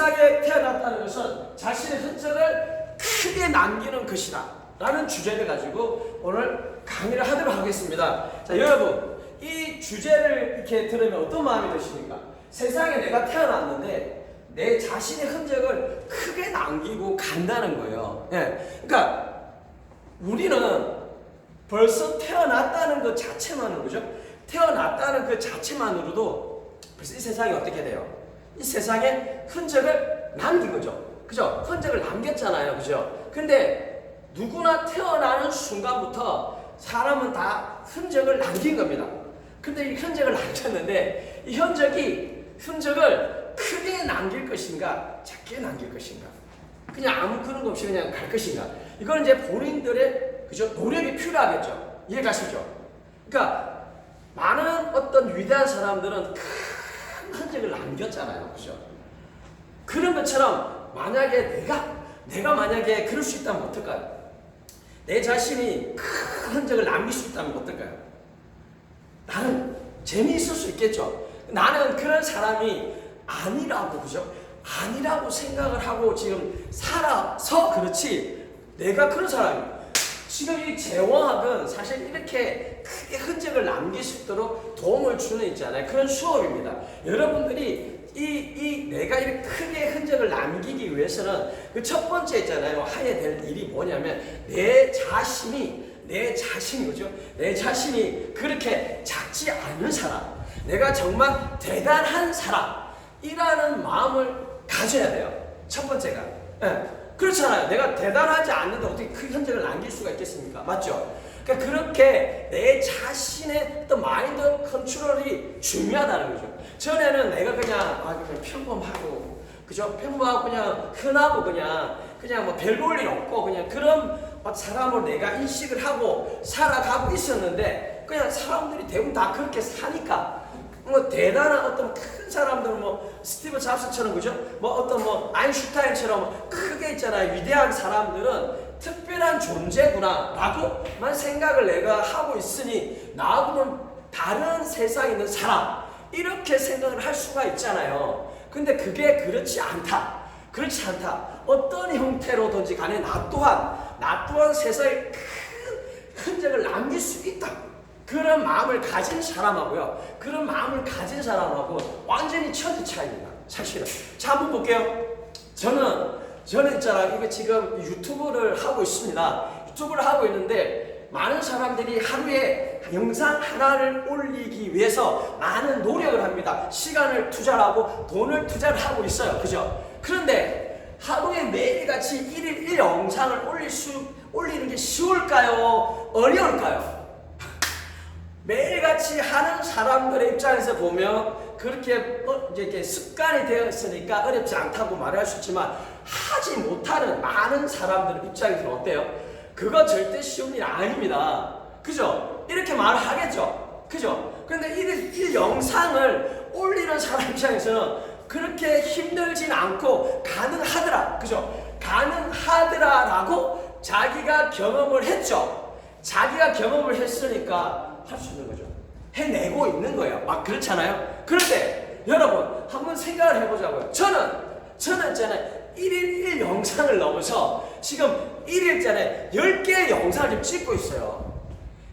세상에 태어났다는 것은 자신의 흔적을 크게 남기는 것이다. 라는 주제를 가지고 오늘 강의를 하도록 하겠습니다. 자, 여러분, 이 주제를 이렇게 들으면 어떤 마음이 드십니까? 세상에 내가 태어났는데 내 자신의 흔적을 크게 남기고 간다는 거예요. 예. 그러니까 우리는 벌써 태어났다는 것 자체만으로, 그죠? 태어났다는 그 자체만으로도 벌써 이 세상이 어떻게 돼요? 이 세상에 흔적을 남긴 거죠. 그죠? 흔적을 남겼잖아요. 그죠? 근데 누구나 태어나는 순간부터 사람은 다 흔적을 남긴 겁니다. 근데 이 흔적을 남겼는데 이 흔적이 흔적을 크게 남길 것인가 작게 남길 것인가 그냥 아무 그런 거 없이 그냥 갈 것인가 이거는 이제 본인들의 그죠 노력이 필요하겠죠 이해 가시죠? 그러니까 많은 어떤 위대한 사람들은 큰 흔적을 남겼잖아요 그죠? 그런 것처럼 만약에 내가 내가 만약에 그럴 수 있다면 어떨까요? 내 자신이 큰 흔적을 남길 수 있다면 어떨까요? 나는 재미있을 수 있겠죠. 나는 그런 사람이 아니라고 그죠? 아니라고 생각을 하고 지금 살아서 그렇지 내가 그런 사람이 지금 이 제왕학은 사실 이렇게 크게 흔적을 남길 수 있도록 도움을 주는 있잖아요. 그런 수업입니다. 여러분들이 이, 이 내가 이렇게 크게 흔적을 남기기 위해서는 그 첫 번째 있잖아요. 해야 될 일이 뭐냐면 내 자신이 내 자신이 그죠? 내 자신이 그렇게 작지 않은 사람, 내가 정말 대단한 사람이라는 마음을 가져야 돼요. 첫 번째가. 예. 그렇잖아요. 내가 대단하지 않는데 어떻게 큰 흔적을 남길 수가 있겠습니까? 맞죠? 그러니까 그렇게 내 자신의 어떤 마인드 컨트롤이 중요하다는 거죠. 전에는 내가 그냥 아 그냥 평범하고 그죠? 평범하고 그냥 흔하고 그냥 그냥 뭐 별 볼 일 없고 그냥 그런 사람으로 내가 인식을 하고 살아가고 있었는데 그냥 사람들이 대부분 다 그렇게 사니까 뭐 대단한 어떤 큰 사람들 뭐 스티브 잡스처럼 그죠? 뭐 어떤 뭐 아인슈타인처럼 크게 있잖아요. 위대한 사람들은 특별한 존재구나라고만 생각을 내가 하고 있으니 나하고는 다른 세상에 있는 사람 이렇게 생각을 할 수가 있잖아요. 근데 그게 그렇지 않다. 그렇지 않다. 어떤 형태로든지 간에 나 또한 나 또한 세상에 큰 흔적을 남길 수 있다. 그런 마음을 가진 사람하고요. 그런 마음을 가진 사람하고 완전히 천지 차이입니다. 사실은. 자, 한번 볼게요. 저는, 저는 있잖아. 이거 지금 유튜브를 하고 있습니다. 유튜브를 하고 있는데, 많은 사람들이 하루에 영상 하나를 올리기 위해서 많은 노력을 합니다. 시간을 투자하고 돈을 투자를 하고 있어요. 그죠? 그런데 하루에 매일같이 1일 1영상을 올릴 수, 올리는 게 쉬울까요? 어려울까요? 매일같이 하는 사람들의 입장에서 보면 그렇게 어, 이제 이렇게 습관이 되어 있으니까 어렵지 않다고 말할 수 있지만 하지 못하는 많은 사람들 입장에서는 어때요? 그거 절대 쉬운 일 아닙니다. 그죠? 이렇게 말하겠죠? 그죠? 근데 이, 이 영상을 올리는 사람 입장에서는 그렇게 힘들진 않고 가능하더라. 그죠? 가능하더라라고 자기가 경험을 했죠. 자기가 경험을 했으니까 할 수 있는 거죠. 해내고 있는 거예요. 막 그렇잖아요. 그런데 여러분 한번 생각을 해보자고요. 저는 저는 있잖아요. 1일 1 영상을 넘어서 지금 1일 전에 10개의 영상을 지금 찍고 있어요.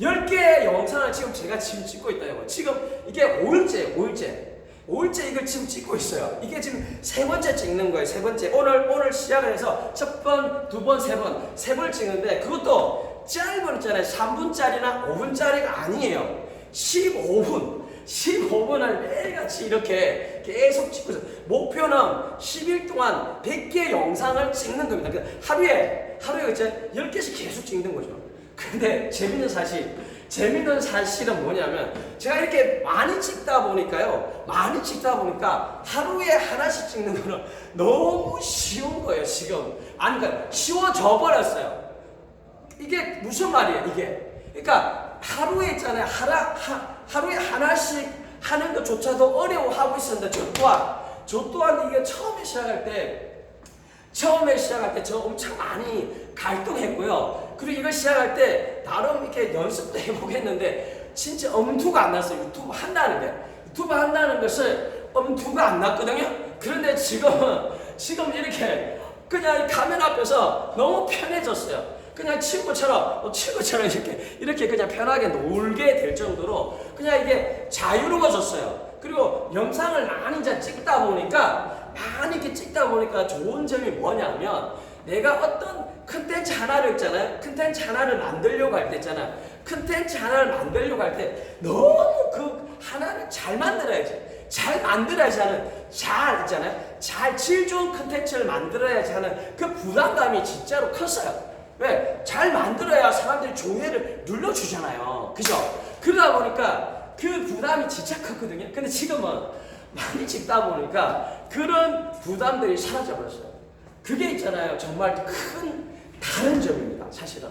10개의 영상을 지금 제가 지금 찍고 있다요. 지금 이게 5일째, 5일째. 5일째 이걸 지금 찍고 있어요. 이게 지금 세 번째 찍는 거예요. 세 번째. 오늘, 오늘 시작을 해서 첫 번, 두 번, 세 번, 세 번 찍는데 그것도 짧은 있잖아요. 3분짜리나 5분짜리가 아니에요. 15분. 15분을 매일같이 이렇게 계속 찍고 있어요. 목표는 10일 동안 100개 영상을 찍는 겁니다. 그러니까 하루에, 하루에 이제 10개씩 계속 찍는 거죠. 근데 재밌는 사실, 재밌는 사실은 뭐냐면 제가 이렇게 많이 찍다 보니까요. 많이 찍다 보니까 하루에 하나씩 찍는 거는 너무 쉬운 거예요, 지금. 아니, 그러니까 쉬워져 버렸어요. 이게 무슨 말이에요, 이게? 그러니까 하루에 있잖아요. 하나, 하, 하루에 하나씩 하는 것조차도 어려워하고 있었는데 저 또한, 저 또한 이게 처음에 시작할 때 처음에 시작할 때 저 엄청 많이 갈등했고요. 그리고 이걸 시작할 때 나름 이렇게 연습도 해보겠는데 진짜 엄두가 안 났어요. 유튜브 한다는 게. 유튜브 한다는 것을 엄두가 안 났거든요. 그런데 지금은 지금 이렇게 그냥 이 카메라 앞에서 너무 편해졌어요. 그냥 친구처럼 어, 친구처럼 이렇게 이렇게 그냥 편하게 놀게 될 정도로 그냥 이게 자유로워졌어요. 그리고 영상을 많이 이제 찍다 보니까 많이 이렇게 찍다 보니까 좋은 점이 뭐냐면 내가 어떤 컨텐츠 하나를 있잖아요. 컨텐츠 하나를 만들려고 할 때 있잖아요. 컨텐츠 하나를 만들려고 할 때 너무 그 하나를 잘 만들어야지. 잘 만들어야지 하는 잘 있잖아요. 잘 질 좋은 컨텐츠를 만들어야지 하는 그 부담감이 진짜로 컸어요. 왜? 잘 만들어야 사람들이 조회를 눌러주잖아요. 그죠? 그러다 보니까 그 부담이 진짜 컸거든요. 근데 지금은 많이 찍다 보니까 그런 부담들이 사라져버렸어요. 그게 있잖아요. 정말 큰 다른 점입니다. 사실은.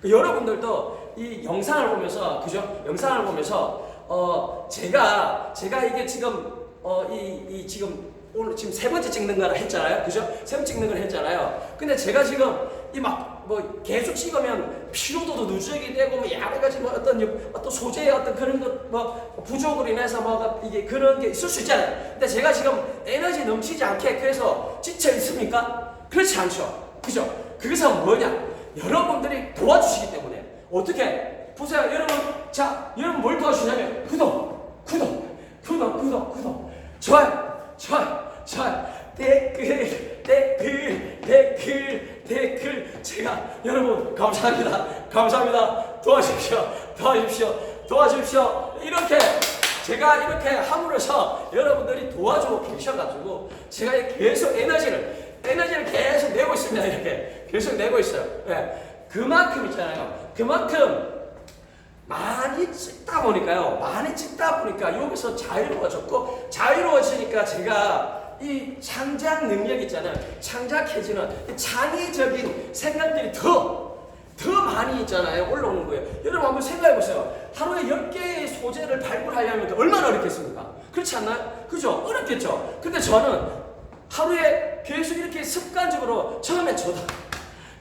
그 여러분들도 이 영상을 보면서, 그죠? 영상을 보면서, 어, 제가, 제가 이게 지금, 어, 이, 이 지금 오늘 지금 세 번째 찍는 거라 했잖아요. 그죠? 세 번째 찍는 걸 했잖아요. 근데 제가 지금 이 막 뭐 계속 찍으면 피로도도 누적이 되고 뭐 여러 가지 뭐 어떤 어떤 소재의 어떤 그런 것 뭐 부족으로 인해서 뭐 이게 그런 게 있을 수 있잖아요. 근데 제가 지금 에너지 넘치지 않게 그래서 지쳐 있습니까? 그렇지 않죠. 그죠? 그것은 뭐냐? 여러분들이 도와주시기 때문에 어떻게 보세요, 여러분. 자, 여러분 뭘 도와주냐면 구독, 구독, 구독, 구독, 구독, 좋아요, 좋아요, 좋아요. 댓글, 댓글, 댓글, 댓글. 제가 여러분 감사합니다. 감사합니다. 도와주십시오. 도와주십시오. 도와주십시오. 이렇게 제가 이렇게 함으로써 여러분들이 도와주고 계셔가지고 제가 계속 에너지를 에너지를 계속 내고 있습니다. 이렇게 계속 내고 있어요. 예. 그만큼 있잖아요. 그만큼 많이 찍다 보니까요. 많이 찍다 보니까 여기서 자유로워졌고 자유로워지니까 제가 이 창작 능력 있잖아요. 창작해지는 이 창의적인 생각들이 더, 더 많이 있잖아요. 올라오는 거예요. 여러분 한번 생각해 보세요. 하루에 10개의 소재를 발굴하려면 얼마나 어렵겠습니까? 그렇지 않나요? 그죠? 어렵겠죠? 근데 저는 하루에 계속 이렇게 습관적으로 처음에 저도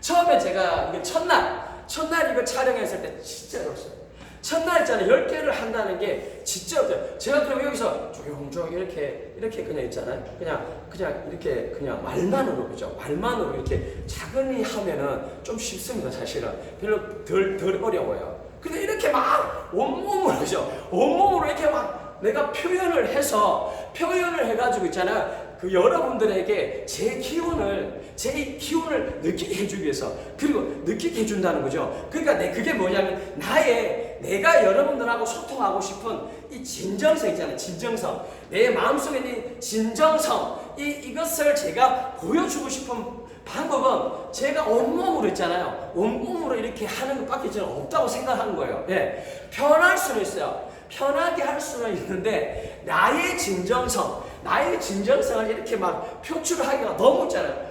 처음에 제가 첫날 첫날 이거 촬영했을 때 진짜 어려웠어요. 첫날 있잖아요. 10개를 한다는 게 진짜 어때요? 제가 그럼 여기서 조용조용 이렇게, 이렇게 그냥 있잖아요. 그냥, 그냥 이렇게 그냥 말만으로, 그죠? 말만으로 이렇게 차근히 하면은 좀 쉽습니다, 사실은. 별로 덜, 덜 어려워요. 근데 이렇게 막 온몸으로, 그죠? 온몸으로 이렇게 막 내가 표현을 해서, 표현을 해가지고 있잖아요. 그 여러분들에게 제 기운을 제 기운을 느끼게 해주기 위해서 그리고 느끼게 해준다는 거죠. 그러니까 내 그게 뭐냐면 나의 내가 여러분들하고 소통하고 싶은 이 진정성 있잖아요. 진정성 내 마음속에 있는 진정성 이 이것을 제가 보여주고 싶은 방법은 제가 온몸으로 있잖아요. 온몸으로 이렇게 하는 것밖에 저는 없다고 생각하는 거예요. 예. 편할 수는 있어요. 편하게 할 수는 있는데 나의 진정성, 나의 진정성을 이렇게 막 표출하기가 너무 있잖아요.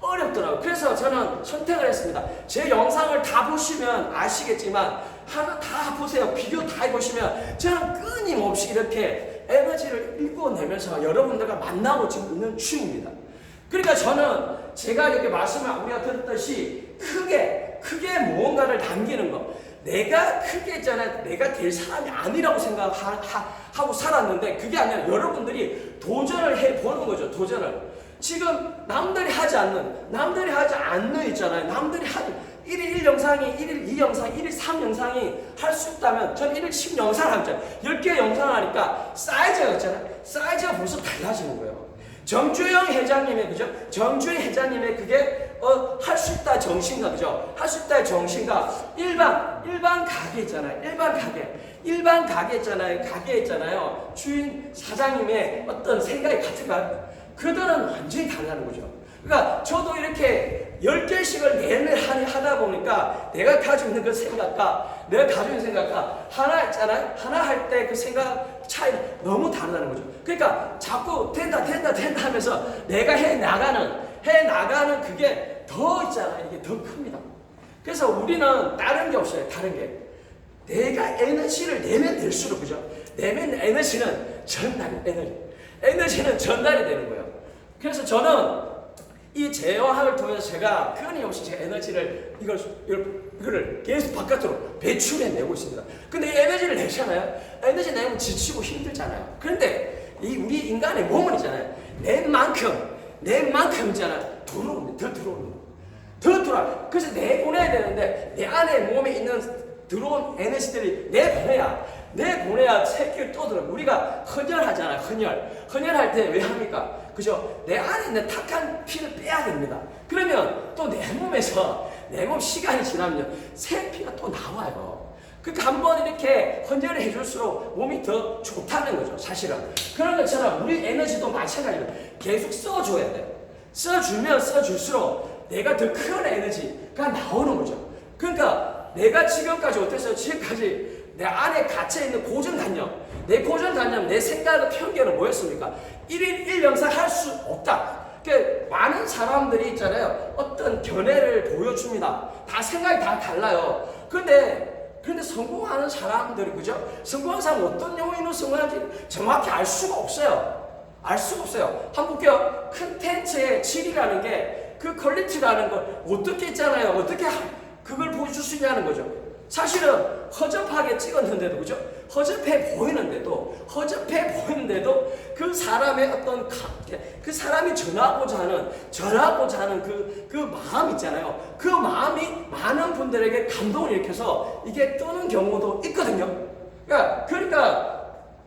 어렵더라고요. 그래서 저는 선택을 했습니다. 제 영상을 다 보시면 아시겠지만 하나 다 보세요. 비디오 다 해보시면 저는 끊임없이 이렇게 에너지를 읽어내면서 여러분들과 만나고 지금 있는 중입니다. 그러니까 저는 제가 이렇게 말씀을 우리가 들었듯이 크게 크게 무언가를 남기는 거 내가 크게 있잖아요 내가 될 사람이 아니라고 생각하고 살았는데 그게 아니라 여러분들이 도전을 해보는 거죠 도전을 지금 남들이 하지 않는 남들이 하지 않는 있잖아요 남들이 하지 1일 1영상이 1일 2영상 1일 3영상이 할 수 있다면 전 1일 10영상 하죠 10개 영상 하니까 사이즈가 있잖아요 사이즈가 벌써 달라지는 거예요 정주영 회장님의 그죠? 정주영 회장님의 그게 어, 할 수 있다 정신가 그죠? 할 수 있다의 정신가 일반 일반 가게 있잖아요. 일반 가게 일반 가게 있잖아요. 가게 있잖아요. 주인 사장님의 어떤 생각이 같은가요? 그들은 완전히 다르다는 거죠. 그러니까 저도 이렇게 10개씩을 매일 하다 보니까 내가 가지고 있는 그 생각과 내가 가지고 있는 생각과 하나 있잖아요. 하나 할 때 그 생각 차이 너무 다르다는 거죠. 그러니까 자꾸 된다 된다 된다 하면서 내가 해 나가는 해 나가는 그게 더 있잖아요. 이게 더 큽니다. 그래서 우리는 다른 게 없어요. 다른 게. 내가 에너지를 내면 될수록 그죠? 내면 에너지는 전달 에너지. 에너지는 전달이 되는 거예요. 그래서 저는 이 제어학을 통해서 제가 끊임없이 제 에너지를 이걸, 이걸 이거를 계속 바깥으로 배출해 내고 있습니다. 근데 이 에너지를 내잖아요. 에너지 내면 지치고 힘들잖아요. 그런데 이 우리 인간의 몸은 있잖아요. 낸 만큼 내 만큼 있잖아 들어오는 더 거야. 더 들어와. 그래서 내 보내야 되는데 내 안에 몸에 있는 들어온 에너지들이 내 보내야 내 보내야 새끼를 또 들어. 우리가 헌혈하잖아 헌혈. 헌혈할 때 왜 합니까? 그죠? 내 안에 있는 탁한 피를 빼야 됩니다. 그러면 또 내 몸에서 내 몸 시간이 지나면 새 피가 또 나와요. 그러니까 한 번 이렇게 헌혈을 해줄수록 몸이 더 좋다는 거죠, 사실은. 그런 것처럼 우리 에너지도 마찬가지로 계속 써줘야 돼요. 써주면 써줄수록 내가 더 큰 에너지가 나오는 거죠. 그러니까 내가 지금까지 어땠어요? 지금까지 내 안에 갇혀 있는 고정관념, 내 고정관념, 내 생각의 편견은 뭐였습니까? 1인 1영상 할 수 없다. 그러니까 많은 사람들이 있잖아요. 어떤 견해를 보여줍니다. 다 생각이 다 달라요. 근데 그런데 성공하는 사람들이 그죠? 성공한 사람 어떤 요인으로 성공하는지 정확히 알 수가 없어요. 알 수가 없어요. 한번 볼게요. 컨텐츠의 질이라는 게 그 퀄리티라는 걸 어떻게 있잖아요. 어떻게 하- 그걸 보여줄 수 있냐는 거죠. 사실은 허접하게 찍었는데도 그죠? 허접해 보이는데도 허접해 보이는데도 그 사람의 어떤 가- 그 사람이 전하고자 하는 전하고자 하는 그, 그 마음 있잖아요. 그 마음이 많은 분들에게 감동을 일으켜서 이게 뜨는 경우도 있거든요. 그러니까, 그러니까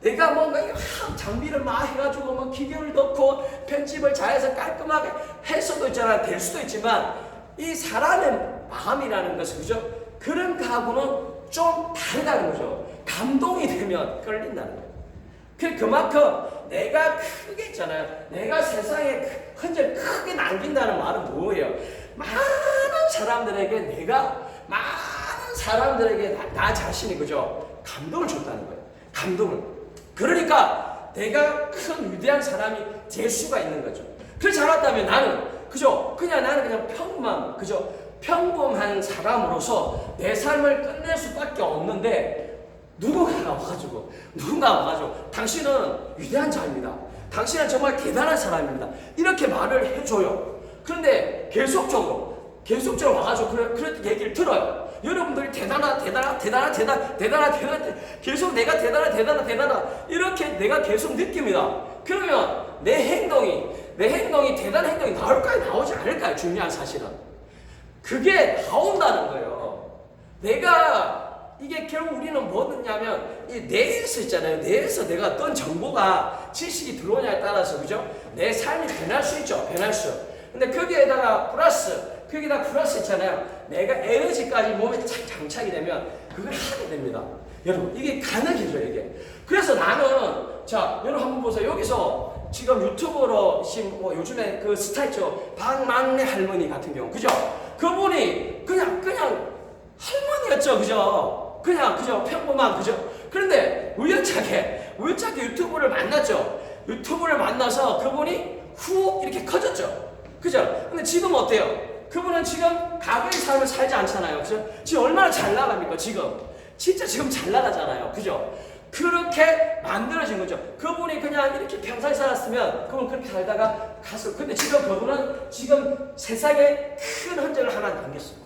내가 뭔가 이 하- 장비를 막 해가지고 막 기계를 넣고 편집을 잘해서 깔끔하게 해서도 있잖아 될 수도 있지만 이 사람의 마음이라는 것은 그죠? 그런 거하고는 좀 다르다는 거죠. 감동이 되면 끌린다는 거예요. 그 그만큼 내가 크게 있잖아요. 내가 세상에 크- 흔적 크게 남긴다는 말은 뭐예요? 많은 사람들에게 내가 많은 사람들에게 나, 나 자신이 그죠? 감동을 줬다는 거예요. 감동을. 그러니까 내가 큰 위대한 사람이 될 수가 있는 거죠. 그렇지 않았다면 나는 그죠? 그냥 나는 그냥 평범한 그죠? 평범한 사람으로서 내 삶을 끝낼 수밖에 없는데 누군가가 와가지고 누군가 와가지고 당신은 위대한 자입니다. 당신은 정말 대단한 사람입니다. 이렇게 말을 해줘요. 그런데 계속적으로 계속적으로 와가지고 그런 그런 얘기를 들어요. 여러분들이 대단하 대단하 대단하 대단 대단하 대단 계속 내가 대단하 대단하 대단하 이렇게 내가 계속 느낍니다. 그러면 내 행동이 내 행동이 대단한 행동이 나올까요 나오지 않을까요 중요한 사실은 그게 나온다는 거예요. 내가 이게 결국 우리는 뭐 듣냐면 이 뇌에서 있잖아요. 뇌에서 내가 어떤 정보가 지식이 들어오냐에 따라서 그죠? 내 삶이 변할 수 있죠. 변할 수. 근데 거기에다가 플러스 거기다 플러스 있잖아요. 내가 에너지까지 몸에 착 장착이 되면 그걸 하게 됩니다. 여러분 이게 가능해져 이게. 그래서 나는 자 여러분 한번 보세요. 여기서 지금 유튜브로 지금 뭐 요즘에 그 스타 있죠. 박막내 할머니 같은 경우 그죠? 그분이 그냥 그냥 할머니였죠, 그죠? 그냥 그죠 평범한 그죠? 그런데 우연찮게 우연찮게 유튜브를 만났죠. 유튜브를 만나서 그분이 후 이렇게 커졌죠, 그죠? 근데 지금 어때요? 그분은 지금 가게의 삶을 살지 않잖아요, 그죠? 지금 얼마나 잘 나갑니까, 지금? 진짜 지금 잘 나가잖아요, 그죠? 그렇게 만들어진 거죠. 그분이 그냥 이렇게 평상시 살았으면 그분 그렇게 살다가 갔어. 근데 지금 그분은 지금 세상에 큰 흔적을 하나 남겼어요.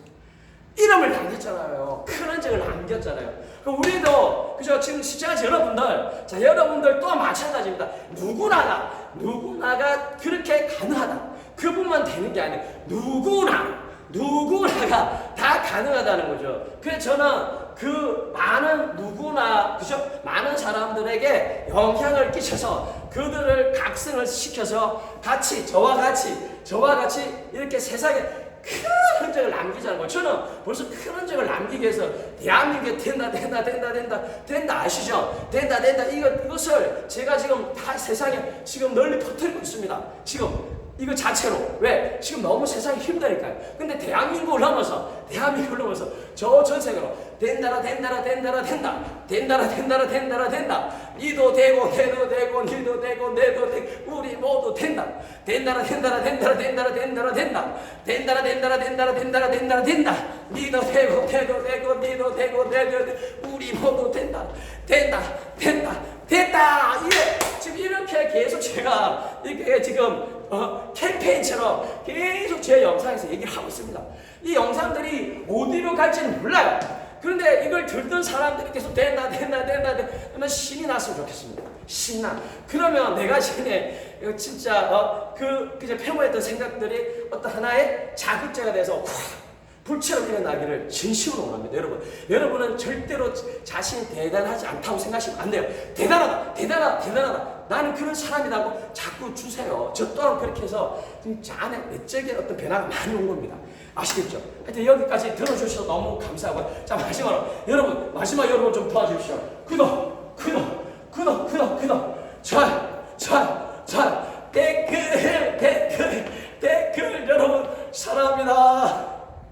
이름을 남겼잖아요. 큰 흔적을 남겼잖아요. 그럼 우리도 그죠? 지금 시청하신 여러분들, 자 여러분들 또한 마찬가지입니다. 누구나가 누구나가 그렇게 가능하다. 그분만 되는 게 아니에요. 누구나 누구나가 다 가능하다는 거죠. 그래서 저는 그 많은 누구나 그죠? 많은 사람들에게 영향을 끼쳐서 그들을 각성을 시켜서 같이 저와 같이 저와 같이 이렇게 세상에 큰 흔적을 남기자는 거예요. 저는 벌써 큰 흔적을 남기기 위해서 대한민국에 된다, 된다, 된다, 된다, 된다 아시죠? 된다, 된다. 이거, 이것을 제가 지금 다 세상에 지금 널리 퍼뜨리고 있습니다. 지금 이거 자체로. 왜? 지금 너무 세상이 힘드니까요. 근데 대한민국을 넘어서, 대한민국을 넘어서 저 전 세계로 된다라, 된다라, 된다라, 된다. 된다라, 된다라, 된다라, 된다. 니도 되고, 내도 되고, 니도 되고, 내도 되고, 우리 모두 된다. 된다라, 된다라, 된다라, 된다라, 된다라, 된다. 된다라, 된다라, 된다라, 된다라, 된다라, 된다. 니도 되고, 내도 되고, 니도 되고, 내도 되고, 우리 모두 된다. 된다, 된다, 됐다. 이래. 지금 이렇게 계속 제가 이렇게 지금 어, 캠페인처럼 계속 제 영상에서 얘기를 하고 있습니다. 이 영상들이 어디로 갈지는 몰라요. 그런데 이걸 듣던 사람들이 계속 된다, 된다, 된다, 된다. 신이 났으면 좋겠습니다. 신나. 그러면 내가 전에 진짜 어, 그 그제 패고했던 생각들이 어떤 하나의 자극제가 돼서 확 불처럼 일어나기를 진심으로 원합니다. 여러분, 여러분은 절대로 자신이 대단하지 않다고 생각하시면 안 돼요. 대단하다, 대단하다, 대단하다. 나는 그런 사람이라고 자꾸 주세요. 저 또한 그렇게 해서 안에 내적인 어떤 변화가 많이 온 겁니다. 아시겠죠? 하여튼 여기까지 들어주셔서 너무 감사하고 자, 마지막으로 여러분, 마지막 여러분 좀 도와주십시오. 구독, 구독, 구독, 구독, 구독. 자, 자, 자. 댓글, 댓글, 댓글 여러분 사랑합니다.